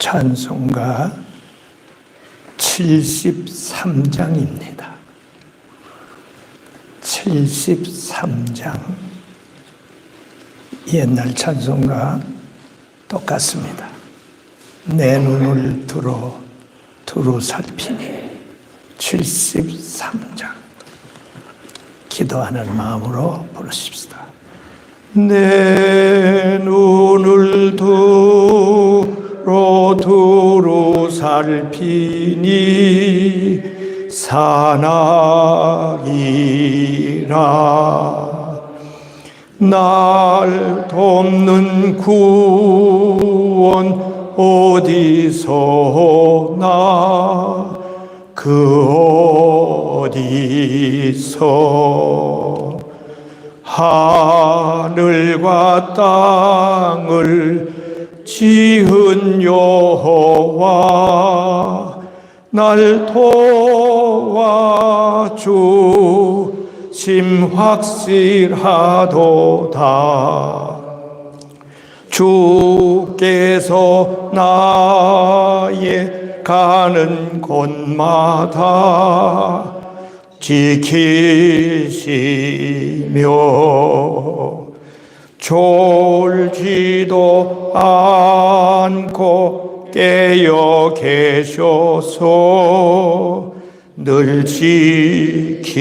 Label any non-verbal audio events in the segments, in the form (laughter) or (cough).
찬송가 73장입니다. 73장. 옛날 찬송가 똑같습니다. 내 눈을 두루, 두루 살피니 73장. 기도하는 마음으로 부르십시다. 내 눈 살피니 사나이라. 날 돕는 구원 어디서 나 그 어디서? 하늘과 땅을 지은 여호와 날 도와주 심 확실하도다. 주께서 나의 가는 곳마다 지키시며 졸지도 않고 깨어 계셔서 늘 지키네.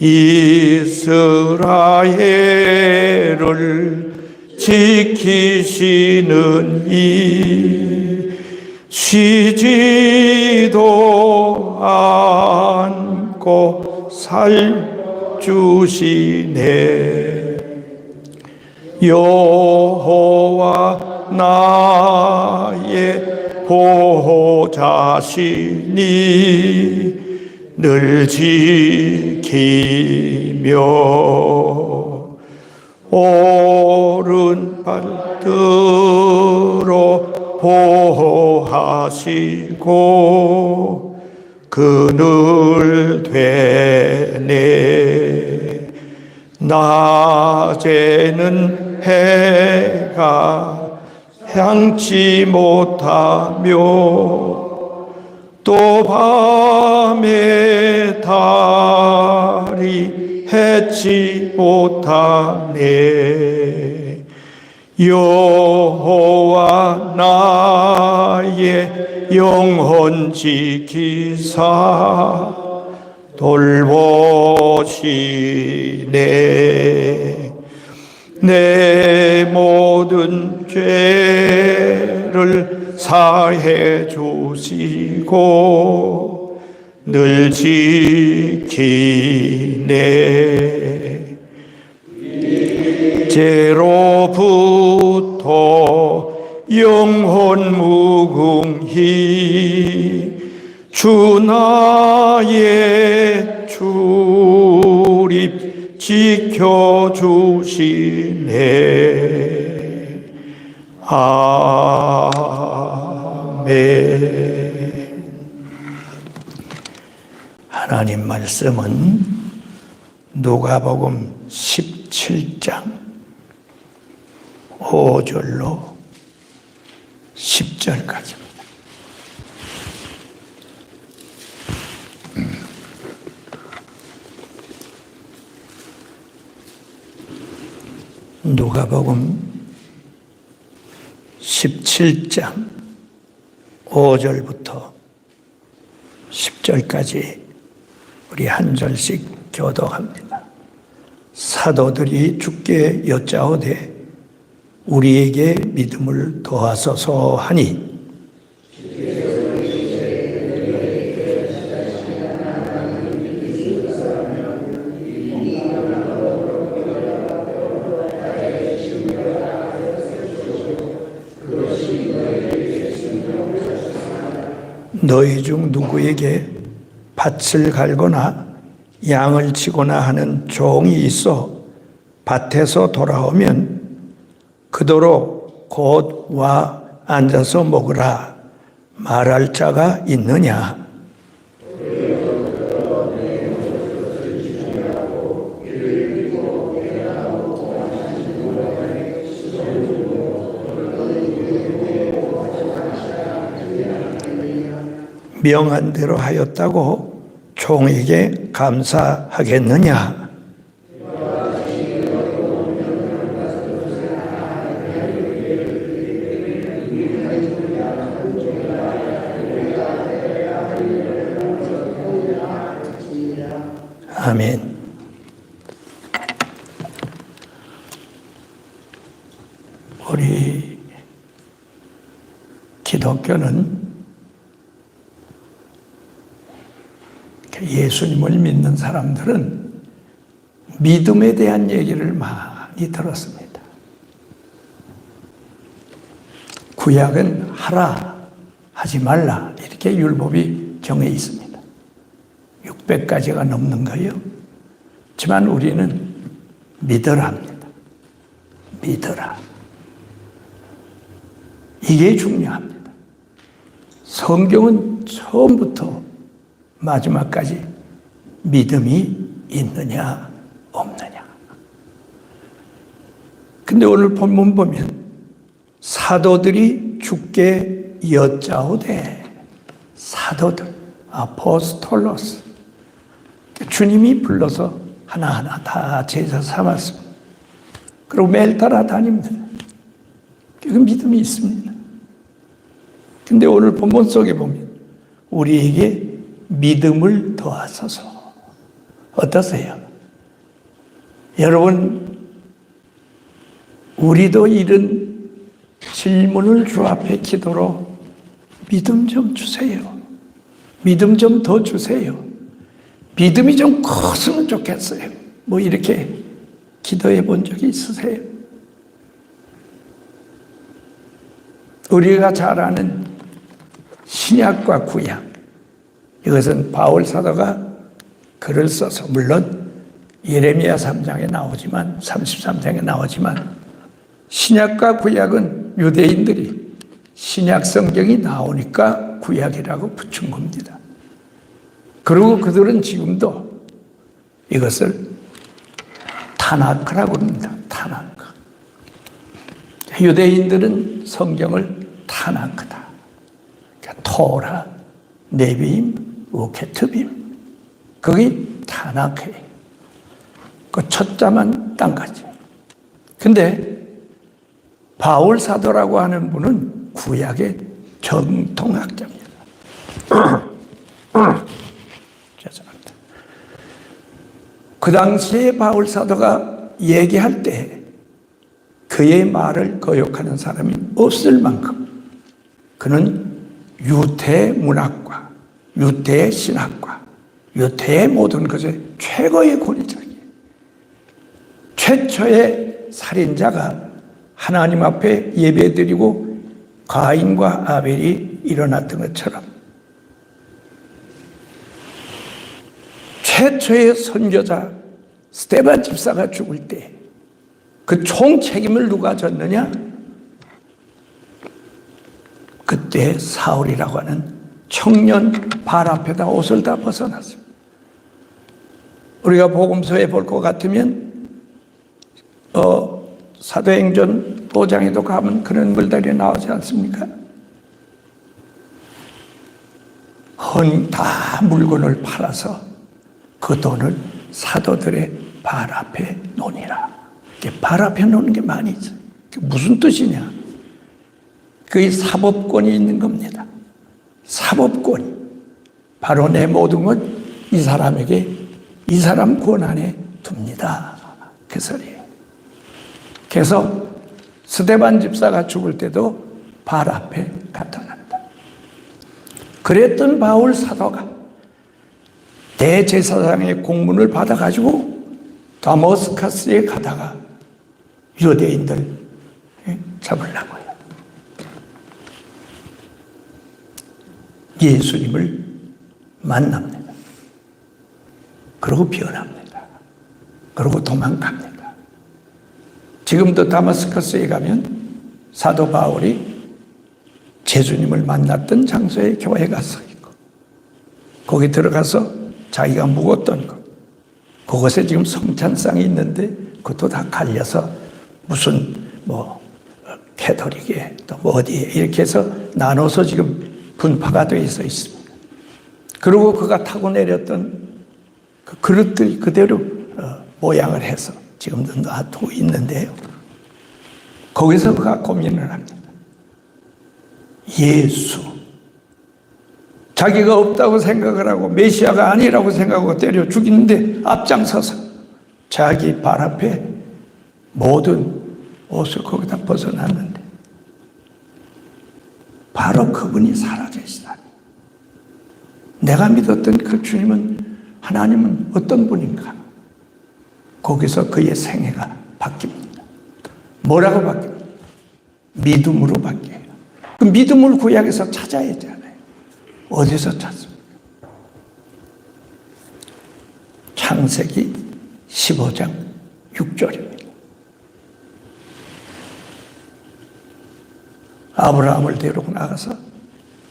이스라엘을 지키시는 이 쉬지도 않고 살 주시네. 여호와 나의 보호자시니 늘 지키며 오른발 들어 보호하시고 그늘 되네. 낮에는 해가 향치 못하며 또 밤에 달이 해치 못하네 여호와 나의 영혼 지키사 돌보시네. 내 모든 죄를 사해 주시고 늘 지키네 제로부터 영혼 무궁히 주 나의 출입 지켜주시네. 아멘. 하나님 말씀은 누가복음 17장 5절로 10절까지입니다. 누가복음 17장 5절부터 10절까지 우리 한 절씩 교독합니다. 사도들이 주께 여짜오되 우리에게 믿음을 더하소서 하니. 너희 중 누구에게 밭을 갈거나 양을 치거나 하는 종이 있어 밭에서 돌아오면 그도로 곧 와 앉아서 먹으라 말할 자가 있느냐? 명한 대로 하였다고 종에게 감사하겠느냐? 아멘. 우리 기독교는 예수님을 믿는 사람들은 믿음에 대한 얘기를 많이 들었습니다. 구약은 하라, 하지 말라, 이렇게 율법이 정해 있습니다. 600가지가 넘는 거예요. 하지만 우리는 믿어라 합니다. 믿어라. 이게 중요합니다. 성경은 처음부터 마지막까지 믿음이 있느냐, 없느냐. 근데 오늘 본문 보면 사도들이 죽게 여짜오되 사도들, 아포스톨로스. 주님이 불러서 하나하나 다 제자 삼았습니다. 그리고 매일 따라 다닙니다. 그 믿음이 있습니다. 근데 오늘 본문 속에 보면 우리에게 믿음을 더하소서. 어떠세요? 여러분, 우리도 이런 질문을 주 앞에 기도로 믿음 좀 주세요. 믿음 좀 더 주세요. 믿음이 좀 컸으면 좋겠어요. 뭐 이렇게 기도해 본 적이 있으세요? 우리가 잘 아는 신약과 구약. 이것은 바울 사도가 글을 써서 물론 예레미야 3장에 나오지만 33장에 나오지만 신약과 구약은 유대인들이 신약 성경이 나오니까 구약이라고 붙인 겁니다. 그리고 그들은 지금도 이것을 타나크라고 합니다. 타나크. 유대인들은 성경을 타나크다. 그러니까 토라, 네비임, 우케트빔. 그게 타나크예요. 그 첫자만 딴 거지. 근데 바울 사도라고 하는 분은 구약의 정통학자입니다. (clears throat) 그 당시에 바울 사도가 얘기할 때 그의 말을 거역하는 사람이 없을 만큼 그는 유대 문학과 유대 신학과 유대의 모든 것의 최고의 권위자이에요. 최초의 살인자가 하나님 앞에 예배드리고 가인과 아벨이 일어났던 것처럼 최초의 선교자 스테반 집사가 죽을 때 그 총 책임을 누가 졌느냐? 그때 사울이라고 하는 청년 발 앞에다 옷을 다 벗어났습니다. 우리가 복음서에 볼 것 같으면 어, 사도행전 5장에도 가면 그런 글들이 나오지 않습니까? 헌 다 물건을 팔아서 그 돈을 사도들의 발 앞에 놓으니라. 발 앞에 놓는 게 많이 있어. 무슨 뜻이냐? 그게 사법권이 있는 겁니다. 사법권. 바로 내 모든 것이 사람에게 이 사람 권한에 둡니다. 그 소리예요. 그래서 스데반 집사가 죽을 때도 발 앞에 갖다 놨다. 그랬던 바울 사도가 대제사장의 공문을 받아가지고 다머스카스에 가다가 유대인들 잡으려고요. 예수님을 만납니다. 그리고 변합니다. 그리고 도망갑니다. 지금도 다마스커스에 가면 사도 바울이 제주님을 만났던 장소에 교회 가 서 있고 거기 들어가서 자기가 묵었던 것 그것에 지금 성찬상이 있는데 그것도 다 갈려서 무슨 뭐 캐토릭에 또뭐 어디에 이렇게 해서 나눠서 지금 분파가 되어 있습니다. 그리고 그가 타고 내렸던 그 그릇들이 그대로 어, 모양을 해서 지금도 놔두고 있는데요. 거기서 그가 고민을 합니다. 예수. 자기가 없다고 생각을 하고 메시아가 아니라고 생각하고 때려 죽이는데 앞장서서 자기 발 앞에 모든 옷을 거기다 벗어놨는데 바로 그분이 살아계시다니. 내가 믿었던 그 주님은 하나님은 어떤 분인가? 거기서 그의 생애가 바뀝니다. 뭐라고 바뀝니까? 믿음으로 바뀌어요. 그 믿음을 구약에서 찾아야 되잖아요. 어디서 찾습니까? 창세기 15장 6절입니다. 아브라함을 데리고 나가서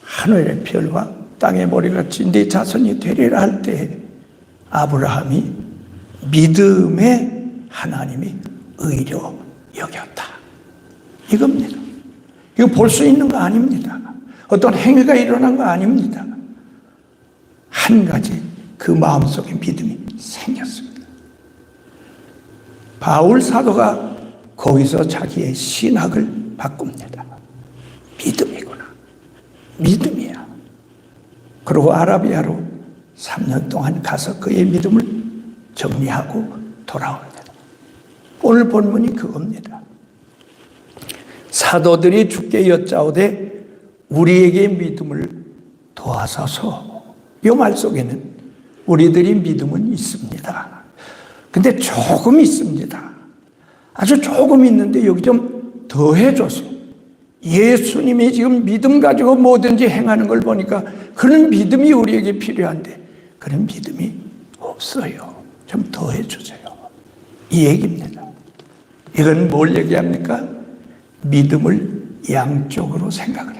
하늘의 별과 땅의 머리같이 네 자손이 되리라 할 때 아브라함이 믿음의 하나님이 의로 여겼다. 이겁니다. 이거 볼 수 있는 거 아닙니다. 어떤 행위가 일어난 거 아닙니다. 한 가지 그 마음속에 믿음이 생겼습니다. 바울 사도가 거기서 자기의 신학을 바꿉니다. 믿음이구나. 믿음이야. 그리고 아라비아로 3년 동안 가서 그의 믿음을 정리하고 돌아옵니다. 오늘 본문이 그겁니다. 사도들이 주께 여짜오되 우리에게 믿음을 도와서서 이 말 속에는 우리들이 믿음은 있습니다. 근데 조금 있습니다. 아주 조금 있는데 여기 좀 더해줘서 예수님이 지금 믿음 가지고 뭐든지 행하는 걸 보니까 그런 믿음이 우리에게 필요한데 그런 믿음이 없어요. 좀 더해주세요. 이 얘기입니다. 이건 뭘 얘기합니까? 믿음을 양쪽으로 생각을.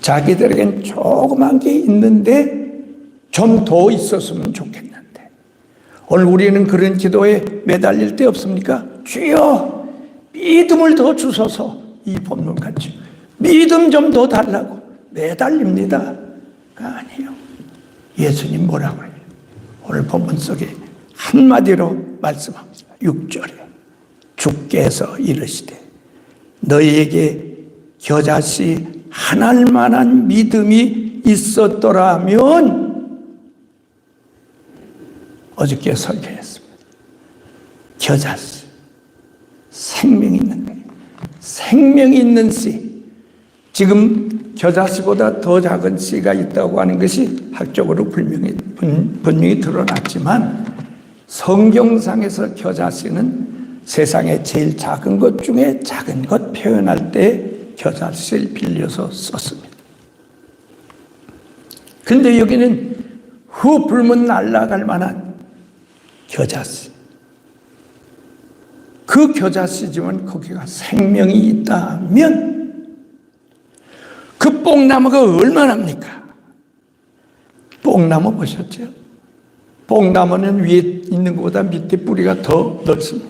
자기들에겐 조그만 게 있는데 좀 더 있었으면 좋겠는데. 오늘 우리는 그런 기도에 매달릴 때 없습니까? 주여, 믿음을 더 주소서. 이 본문 같이. 믿음 좀 더 달라고. 매달립니다. 아니요. 예수님 뭐라고 해요? 오늘 본문 속에 한마디로 말씀합니다. 6절에. 주께서 이르시되 너희에게 겨자씨 하나할 만한 믿음이 있었더라면 어저께 설교했습니다. 겨자씨 생명 있는. 생명 있는 씨. 지금 겨자씨보다 더 작은 씨가 있다고 하는 것이 학적으로 분명히, 분, 분명히 드러났지만 성경상에서 겨자씨는 세상에 제일 작은 것 중에 작은 것 표현할 때 겨자씨를 빌려서 썼습니다. 근데 여기는 후 불문 날아갈 만한 겨자씨. 그 겨자씨지만 거기가 생명이 있다면 그 뽕나무가 얼마나입니까? 뽕나무 보셨죠? 뽕나무는 위에 있는 것보다 밑에 뿌리가 더 넓습니다.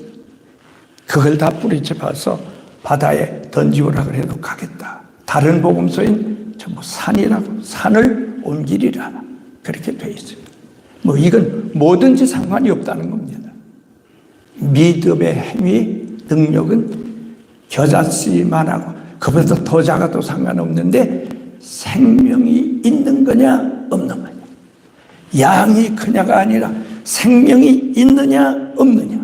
그걸 다 뿌리쳐봐서 바다에 던지오라 그래도 가겠다. 다른 복음서인 전부 산이라고 산을 옮기리라 그렇게 돼 있습니다. 뭐 이건 뭐든지 상관이 없다는 겁니다. 믿음의 행위 능력은 겨자씨만 하고 그보다 더 작아도 상관없는데 생명이 있는 거냐 없는 거냐 양이 크냐가 아니라 생명이 있느냐 없느냐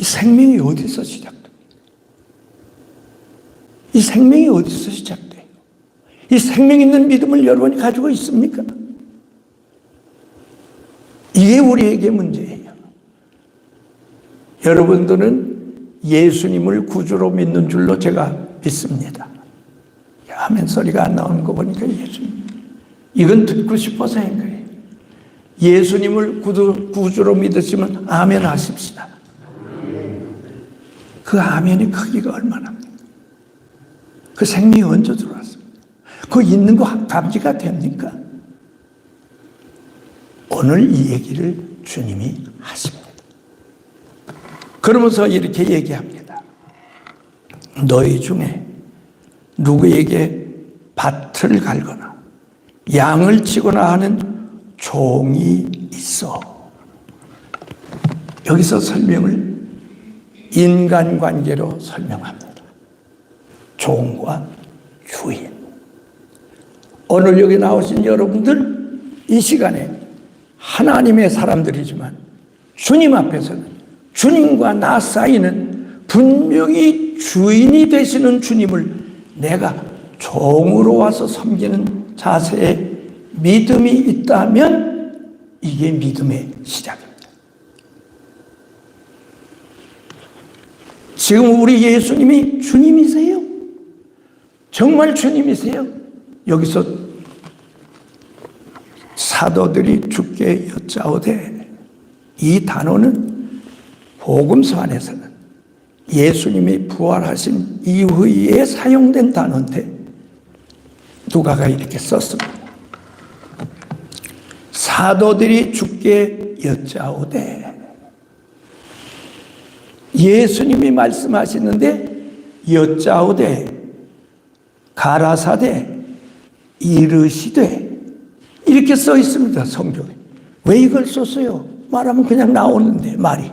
이 생명이 어디서 시작됩니까? 이 생명이 어디서 시작돼요? 이 생명 있는 믿음을 여러분이 가지고 있습니까? 이게 우리에게 문제예요. 여러분들은 예수님을 구주로 믿는 줄로 제가 믿습니다. 하면 소리가 안 나오는 거 보니까 예수님. 이건 듣고 싶어서 한 거예요. 예수님을 구주, 구주로 믿으시면 아멘 하십시다. 그 아멘의 크기가 얼마나 그 생명이 언제 들어왔습니까? 그 있는 거 감지가 됩니까? 오늘 이 얘기를 주님이 하십니다. 그러면서 이렇게 얘기합니다. 너희 중에 누구에게 밭을 갈거나 양을 치거나 하는 종이 있어. 여기서 설명을 인간관계로 설명합니다. 종과 주인. 오늘 여기 나오신 여러분들 이 시간에 하나님의 사람들이지만 주님 앞에서는 주님과 나 사이는 분명히 주인이 되시는 주님을 내가 종으로 와서 섬기는 자세에 믿음이 있다면 이게 믿음의 시작입니다. 지금 우리 예수님이 주님이세요? 정말 주님이세요? 여기서 사도들이 주께 여짜오되 이 단어는 복음서 안에서는 예수님이 부활하신 이후에 사용된 단어인데 누가가 이렇게 썼습니다. 사도들이 주께 여짜오되 예수님이 말씀하시는데 여짜오되 가라사대 이르시되 이렇게 써 있습니다 성경에. 왜 이걸 썼어요? 말하면 그냥 나오는데 말이.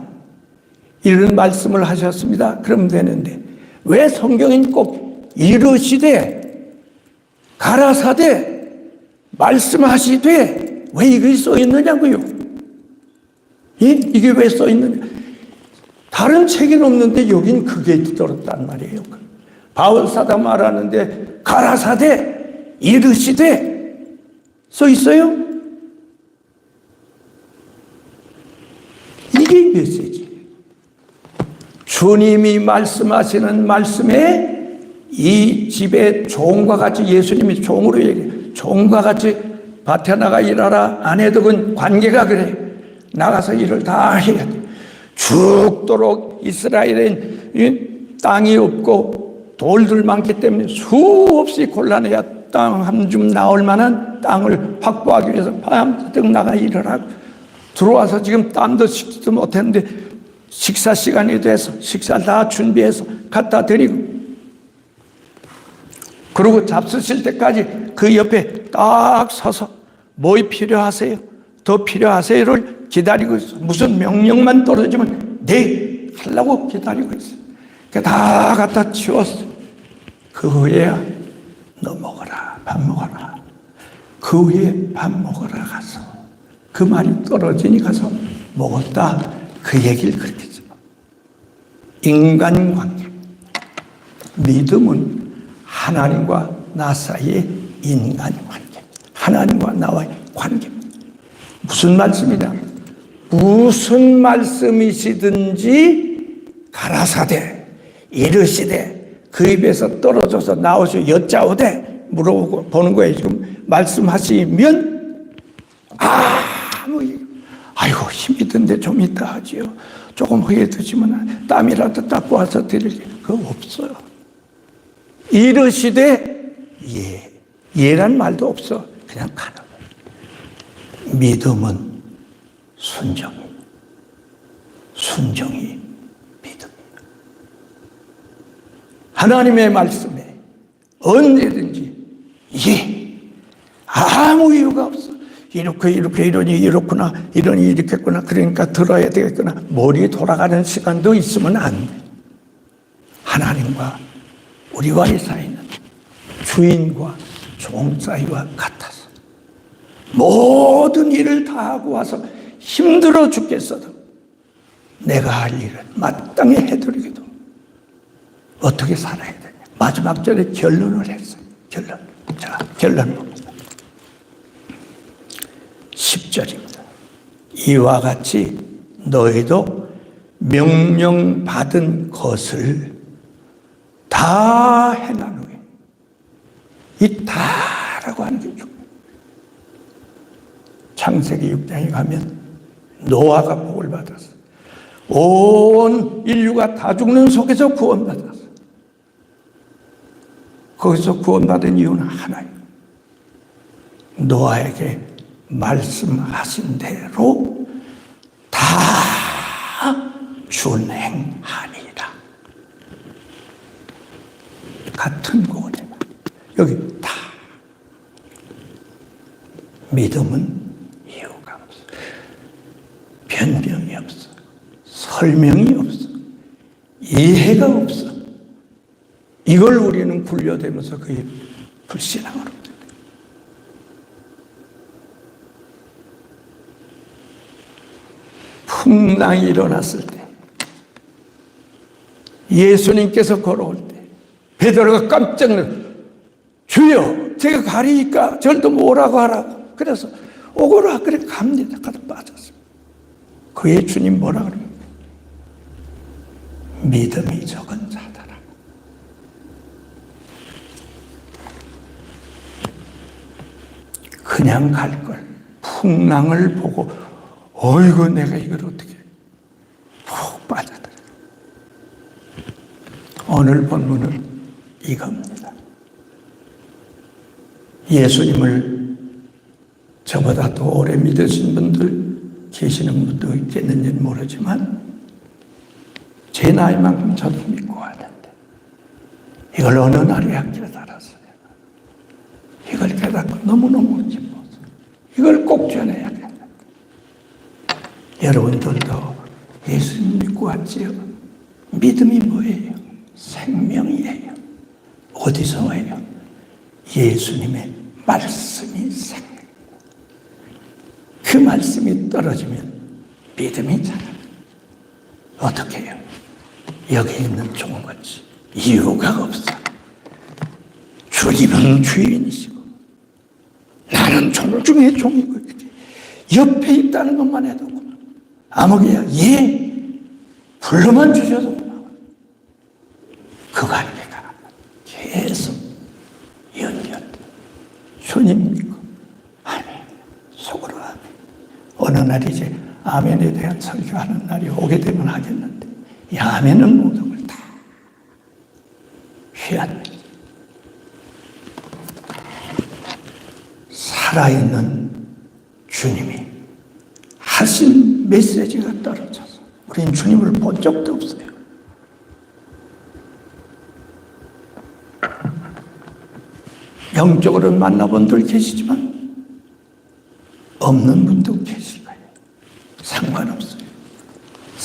이런 말씀을 하셨습니다. 그러면 되는데. 왜 성경엔 꼭 이르시되 가라사대 말씀하시되 왜 이게 써 있느냐고요? 예? 이게 왜 써 있느냐 다른 책엔 없는데 여긴 그게 들었단 말이에요. 바울사다 말하는데 가라사대 이르시되 써 있어요? 이게 메시지. 주님이 말씀하시는 말씀에 이 집에 종과 같이 예수님이 종으로 얘기해. 종과 같이 밭에 나가 일하라. 아내들은 관계가 그래. 나가서 일을 다 해야 돼. 죽도록 이스라엘엔 땅이 없고 돌들 많기 때문에 수없이 곤란해야 땅 한 줌 나올 만한 땅을 확보하기 위해서 밤새도록 나가 일을 하고 들어와서 지금 땀도 식지도 못했는데 식사 시간이 돼서 식사 다 준비해서 갖다 드리고 그리고 잡수실 때까지 그 옆에 딱 서서 뭐 필요하세요? 더 필요하세요를 기다리고 있어. 무슨 명령만 떨어지면 네 하려고 기다리고 있어. 다 갖다 치웠어. 그 후에야 너 먹어라 밥 먹어라. 그 후에 밥 먹어라 가서 그 말이 떨어지니 가서 먹었다. 그 얘기를 그렇게 했어. 인간관계. 믿음은 하나님과 나 사이의 인간관계. 하나님과 나와의 관계. 무슨 말씀이냐? 무슨 말씀이시든지 가라사대 이르시되 그 입에서 떨어져서 나오시 여짜오되 물어보고 보는 거예요. 지금 말씀하시면 아무 아이고 힘이 든데 좀 이따 하지요. 조금 후에 드시면 땀이라도 닦고 와서 드릴 그거 없어요. 이르시되 예 예란 말도 없어. 그냥 거예요. 믿음은 순정이 순정이 믿음. 하나님의 말씀에 언제든지 예 아무 이유가 없어. 이렇게 이렇게 이러니 이렇구나 이러니 이렇겠구나 그러니까 들어야 되겠구나 머리 돌아가는 시간도 있으면 안 돼. 하나님과 우리와의 사이는 주인과 종 사이와 같아서 모든 일을 다 하고 와서 힘들어 죽겠어도 내가 할 일은 마땅히 해드리기도 어떻게 살아야 되냐. 마지막 절에 결론을 했어요. 결론. 자, 결론 봅니다. 10절입니다. 이와 같이 너희도 명령받은 것을 다 해난 후에 이 다라고 하는 게. 창세기 6장에 가면 노아가 복을 받았어. 온 인류가 다 죽는 속에서 구원받았어. 거기서 구원받은 이유는 하나예요. 노아에게 말씀하신 대로 다 준행하니라. 같은 구원이야. 여기 다. 믿음은. 변명이 없어. 설명이 없어. 이해가 없어. 이걸 우리는 굴려대면서 그의 불신앙으로. 풍랑이 일어났을 때, 예수님께서 걸어올 때, 베드로가 깜짝 놀라, 주여, 제가 가리니까 절도 오라고 하라고. 그래서 오거라, 그래 갑니다. 가다 빠졌어요. 그의 주님 뭐라 그럽니까? 믿음이 적은 자다라. 그냥 갈 걸. 풍랑을 보고, 어이구, 내가 이걸 어떻게, 푹 빠져들어. 오늘 본문은 이겁니다. 예수님을 저보다 더 오래 믿으신 분들 계시는 분도 있겠는지 모르지만 제 나이만큼 저도 믿고 왔는데 이걸 어느 날에 깨달았어요. 이걸 깨닫고 너무너무 기뻐서 이걸 꼭 전해야겠다. 여러분들도 예수님 믿고 왔지요? 믿음이 뭐예요? 생명이에요. 어디서 와요? 예수님의 말씀이 생명. 그 말씀이 떨어지면 믿음이 자라. 어떻게 해요? 여기 있는 종같이 이유가 없어. 주님은 주인이시고 나는 종 중에 종이고 옆에 있다는 것만 해도 아무개야 예 불러만 주셔도 그 관계가 계속 연결 주님 믿고 아멘 속으로 아멘 어느 날 이제 아멘에 대한 설교하는 날이 오게 되면 하겠는데 이 아멘은 모든 걸다 휘한 살아있는 주님이 하신 메시지가 떨어져서 우리는 주님을 본 적도 없어요. 영적으로 만나본 분 계시지만 없는 분도. 상관없어요.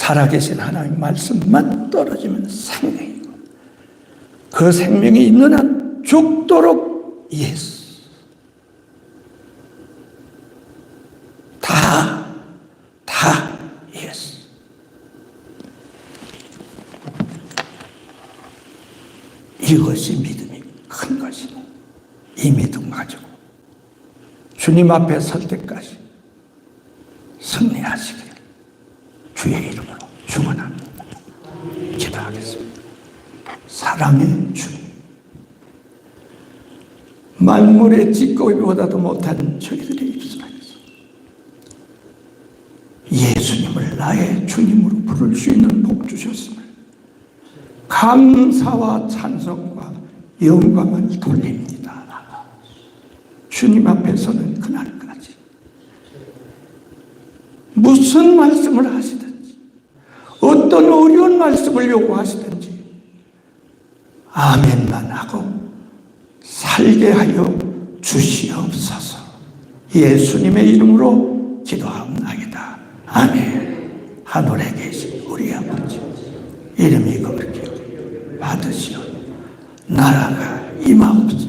살아계신 하나님 말씀만 떨어지면 생명이고 그 생명이 있는 한 죽도록 예수 다, 다 예수. 이것이 믿음이 큰 것이니 이 믿음 가지고 주님 앞에 설 때까지 승리하시길 주의 이름으로 축원합니다. 기도하겠습니다. 사랑의 주님 만물의 찌꺼기보다도 못한 저희들의 입술에서 예수님을 나의 주님으로 부를 수 있는 복 주셨음을 감사와 찬송과 영광을 돌립니다. 주님 앞에서는 그날까지 무슨 말씀을 하시든지 어떤 어려운 말씀을 요구하시든지 아멘만 하고 살게 하여 주시옵소서. 예수님의 이름으로 기도합니다. 아멘. 하늘에 계신 우리 아버지 이름이 거룩히 받으시오. 나라가 임하옵소서.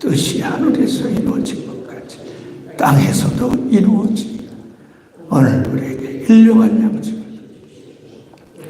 뜻이 하늘에서 이루어진 것 같이 땅에서도 이루어지. 오늘 우리에게 일용한 양식을